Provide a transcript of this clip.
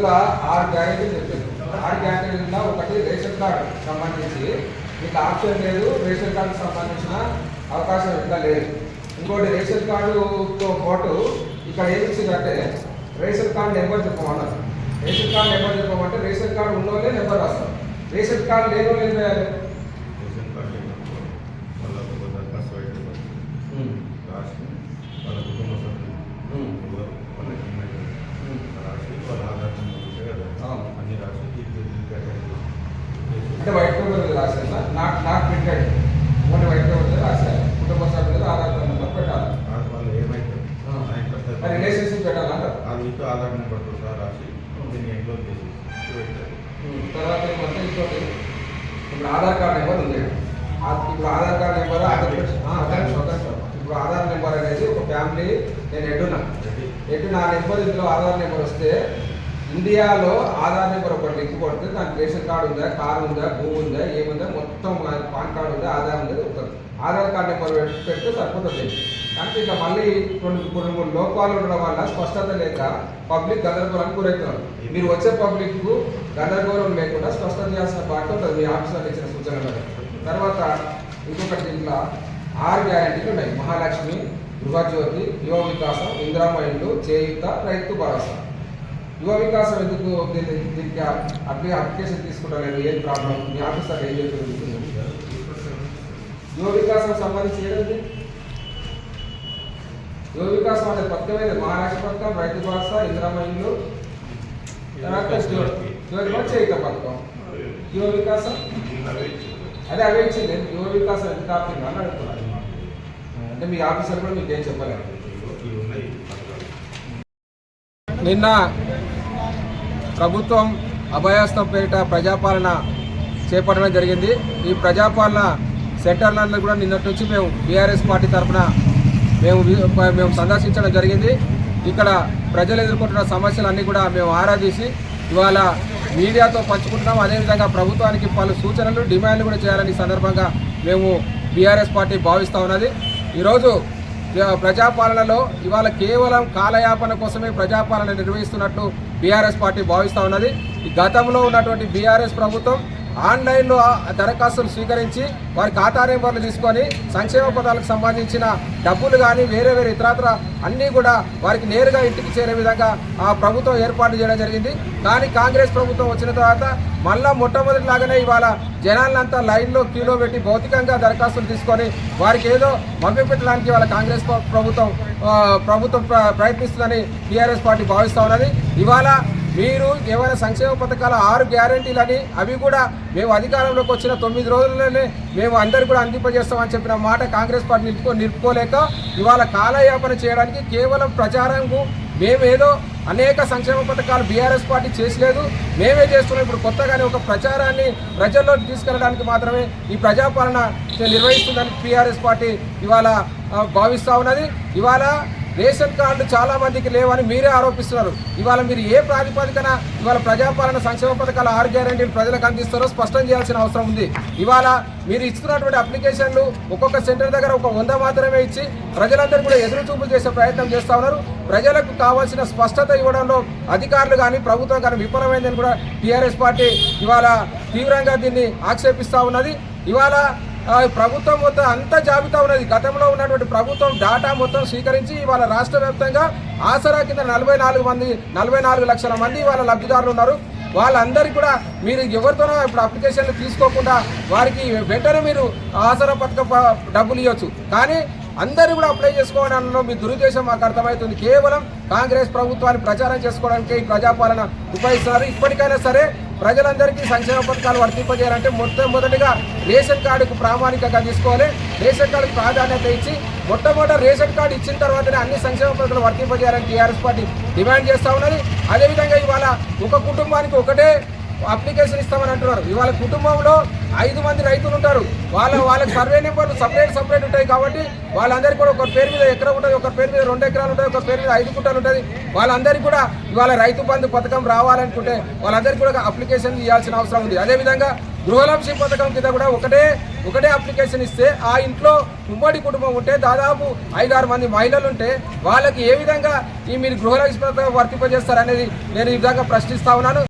అందులో ఆరు గ్యారెంటీలు చెప్పారు. ఆరు గ్యారెంటీలో ఒకటి రేషన్ కార్డు సంబంధించి. మీకు ఆప్షన్ లేదు రేషన్ కార్డుకి సంబంధించిన అవకాశం ఇంకా లేదు. ఇంకోటి రేషన్ కార్డుతో పాటు ఇక్కడ ఏం ఇచ్చిందంటే రేషన్ కార్డు నెంబర్ చెప్పమన్నారు. రేషన్ కార్డు నెంబర్ చెప్పమంటే రేషన్ కార్డు ఉన్నోళ్ళే నెంబర్ రాస్తారు. రేషన్ కార్డు లేని వాళ్ళు ఏం చేయాలి రేషన్ కార్డు లేనప్పుడు వాళ్ళ ఒక దరఖాస్తు అయితే రాసి వాళ్ళ కుటుంబ సభ్యులు ఉమ్. ఎవరు వాళ్ళ ఇమెయిల్ రాసి వాళ్ళ ఆధార్ నెంబర్ ఉంటాయి కదా అవును. అన్ని రాసి దీనికి దీనికి అటెండ్ చేసి అంటే white paper not not printed only white మీద రాశాను కుటుంబ సభ్యులు ఆధార్ కార్డు నెంబర్ పెట్టాలి. మరి రిలేషన్షిప్ పెట్టాలంటారు ఆ వీటితో ఆధార్ నెంబర్తో సహా రాసి దీన్ని ఎన్రోల్ చేసి తర్వాత ఏమంటే ఇంకోటి ఇప్పుడు ఆధార్ కార్డ్ నెంబర్ ఉంది. ఇప్పుడు ఆధార్ కార్డ్ నెంబర్. ఇప్పుడు ఆధార్ నెంబర్ అనేది ఒక ఫ్యామిలీ నేను ఎడ్డున్నా. ఎటు నా నెంబర్ ఇందులో ఆధార్ నెంబర్ వస్తే ఇండియాలో ఆధార్ నెంబర్ ఒకటి లింక్ కొడితే దానికి రేషన్ కార్డు ఉందా కారు ఉందా భూమి ఉందా ఏముందా మొత్తం పాన్ కార్డు ఉందా ఆధార్ ఉందా చెప్తారు ఆధార్ కార్డు నెంబర్ పెట్టి- పెడితే సరిపోతుంది. కానీ ఇక మళ్ళీ కొన్ని కొన్ని మూడు లోపాలు ఉండడం వల్ల స్పష్టత లేక పబ్లిక్ గందరగోళానికి గురవుతున్నారు. మీరు వచ్చే పబ్లిక్ గందరగోళం లేకుండా స్పష్టత చేయాల్సిన బాధ్యత ఉంటుంది. మీ ఆఫీసర్లు ఇచ్చిన సూచనలు తర్వాత ఇంకొకటి దీంట్లో ఆరు గ్యారెంటీలు ఉన్నాయి. మహాలక్ష్మి గృహజ్యోతి యువ వికాసం ఇందిరామయులు చేయుత రైతు భరోసా. యువ వికాసం ఎందుకు దీనికి అప్లై అప్లికేషన్ తీసుకుంటలేదు ఏం ప్రాబ్లం? మీ ఆఫీసర్ ఏం చెప్తుంది యువ వికాసం సంబంధించి ఏదండి? యువ వికాసం అనే పథకమే మహారాష్ట్ర పథకం రైతు భరోసా ఇందిరామయులు తర్వాత చేయుత పథకం. యువ వికాసం? అదే అవే ఇచ్చింది యువ వికాసం ఎంత ఆపింది అని అడుగుతున్నాను అంటే మీ ఆఫీసర్ కూడా మీకు ఏం చెప్పలేదు. నిన్న ప్రభుత్వం అభయాస్తం పేరిట ప్రజాపాలన చేపట్టడం జరిగింది. ఈ ప్రజాపాలన సెంటర్లలో కూడా నిన్నటి నుంచి మేము బీఆర్ఎస్ పార్టీ తరఫున మేము మేము సందర్శించడం జరిగింది. ఇక్కడ ప్రజలు ఎదుర్కొంటున్న సమస్యలన్నీ కూడా మేము ఆరాధీసి ఇవాళ మీడియాతో పంచుకుంటున్నాం. అదేవిధంగా ప్రభుత్వానికి పలు సూచనలు డిమాండ్లు కూడా చేయాలని సందర్భంగా మేము బీఆర్ఎస్ పార్టీ భావిస్తూ ఉన్నది. ఈరోజు ప్రజాపాలనలో ఇవాళ కేవలం కాలయాపన కోసమే ప్రజాపాలన నిర్వహిస్తున్నట్టు బీఆర్ఎస్ పార్టీ భావిస్తూ ఉన్నది. గతంలో ఉన్నటువంటి బీఆర్ఎస్ ప్రభుత్వం ఆన్లైన్లో దరఖాస్తులు స్వీకరించి వారి ఖాతా నెంబర్లు తీసుకొని సంక్షేమ పదాలకు సంబంధించిన డబ్బులు కానీ వేరే వేరే ఇతరత్ర అన్నీ కూడా వారికి నేరుగా ఇంటికి చేరే విధంగా ఆ ప్రభుత్వం ఏర్పాటు చేయడం జరిగింది. కానీ కాంగ్రెస్ ప్రభుత్వం వచ్చిన తర్వాత మళ్ళా మొట్టమొదటిలాగానే ఇవాళ జనాలంతా లైన్లో క్యూలో పెట్టి భౌతికంగా దరఖాస్తులు తీసుకొని వారికి ఏదో మభ్యపెట్టడానికి వాళ్ళ కాంగ్రెస్ ప్రభుత్వం ప్రభుత్వం ప్ర- ప్రయత్నిస్తుందని టీఆర్ఎస్ పార్టీ భావిస్తూ ఉన్నది. ఇవాళ మీరు ఏమైనా సంక్షేమ పథకాల ఆరు గ్యారంటీలని అవి కూడా మేము అధికారంలోకి వచ్చిన తొమ్మిది రోజుల్లోనే మేము అందరు కూడా అందింపజేస్తామని చెప్పిన మాట కాంగ్రెస్ పార్టీ నిలుపుకో నిలుపుకోలేక ఇవాళ కాలయాపన చేయడానికి కేవలం ప్రచారంకు మేమేదో అనేక సంక్షేమ పథకాలు బీఆర్ఎస్ పార్టీ చేసలేదు. మేమే చేస్తున్నాం. ఇప్పుడు కొత్తగానే ఒక ప్రచారాన్ని ప్రజల్లో తీసుకెళ్ళడానికి మాత్రమే ఈ ప్రజాపాలన నిర్వహిస్తుందని టీఆర్ఎస్ పార్టీ ఇవాళ భావిస్తూ ఉన్నది. ఇవాళ రేషన్ కార్డు చాలా మందికి లేవని మీరే ఆరోపిస్తున్నారు. ఇవాళ మీరు ఏ ప్రాతిపదికన ఇవాళ ప్రజాపాలన సంక్షేమ పథకాల ఆరు గ్యారంటీలు ప్రజలకు అందిస్తారో స్పష్టం చేయాల్సిన అవసరం ఉంది. ఇవాళ మీరు ఇస్తున్నటువంటి అప్లికేషన్లు ఒక్కొక్క సెంటర్ దగ్గర ఒక వంద మాత్రమే ఇచ్చి ప్రజలందరూ కూడా ఎదురు చూపులు చేసే ప్రయత్నం చేస్తూ ఉన్నారు. ప్రజలకు కావాల్సిన స్పష్టత ఇవ్వడంలో అధికారులు కానీ ప్రభుత్వం కానీ విఫలమైందని కూడా టీఆర్ఎస్ పార్టీ ఇవాళ తీవ్రంగా దీన్ని ఆక్షేపిస్తూ ఉన్నది. ఇవాళ ప్రభుత్వం మొత్తం అంత జాబితా ఉన్నది. గతంలో ఉన్నటువంటి ప్రభుత్వం డాటా మొత్తం స్వీకరించి ఇవాళ రాష్ట్ర వ్యాప్తంగా ఆసరా కింద నలభై నాలుగు మంది నలభై నాలుగు లక్షల మంది వాళ్ళ లబ్ధిదారులు ఉన్నారు. వాళ్ళందరికీ కూడా మీరు ఎవరితోనో ఇప్పుడు అప్లికేషన్లు తీసుకోకుండా వారికి వెంటనే మీరు ఆసరా పథకం డబ్బులు ఇవ్వచ్చు కానీ అందరూ కూడా అప్లై చేసుకోవడంలో మీ దురుద్దేశం మాకు అర్థమవుతుంది. కేవలం కాంగ్రెస్ ప్రభుత్వాన్ని ప్రచారం చేసుకోవడానికి ప్రజాపాలన ఉపయోగిస్తున్నారు. ఇప్పటికైనా సరే ప్రజలందరికీ సంక్షేమ పథకాలు వర్తింపజేయాలంటే మొట్టమొదటిగా రేషన్ కార్డుకు ప్రామాణికంగా తీసుకోవాలి. రేషన్ కార్డుకు ప్రాధాన్యత ఇచ్చి మొట్టమొదటి రేషన్ కార్డు ఇచ్చిన తర్వాతనే అన్ని సంక్షేమ పథకాలు వర్తింపజేయాలని టీఆర్ఎస్ పార్టీ డిమాండ్ చేస్తూ ఉన్నది. అదేవిధంగా ఇవాళ ఒక కుటుంబానికి ఒకటే అప్లికేషన్ ఇస్తామని అంటున్నారు. ఇవాళ కుటుంబంలో ఐదు మంది రైతులు ఉంటారు. వాళ్ళ వాళ్ళకి సర్వే నెంబర్లు సపరేట్ సపరేట్ ఉంటాయి కాబట్టి వాళ్ళందరికీ కూడా ఒక పేరు మీద ఎకరం ఉంటుంది ఒక పేరు మీద రెండు ఎకరాలు ఉంటాయి ఒక పేరు మీద ఐదు గుంటలు ఉంటుంది. వాళ్ళందరికీ కూడా ఇవాళ రైతు బంధు పథకం రావాలనుకుంటే వాళ్ళందరికీ కూడా అప్లికేషన్ ఇవ్వాల్సిన అవసరం ఉంది. అదేవిధంగా గృహలక్ష్మి పథకం కింద కూడా ఒకటే ఒకటే అప్లికేషన్ ఇస్తే ఆ ఇంట్లో ఉమ్మడి కుటుంబం ఉంటే దాదాపు ఐదారు మంది మహిళలు ఉంటే వాళ్ళకి ఏ విధంగా ఈ మీరు గృహలక్ష్మి పథకం వర్తింపజేస్తారు అనేది నేను ఈ విధంగా ప్రశ్నిస్తా ఉన్నాను.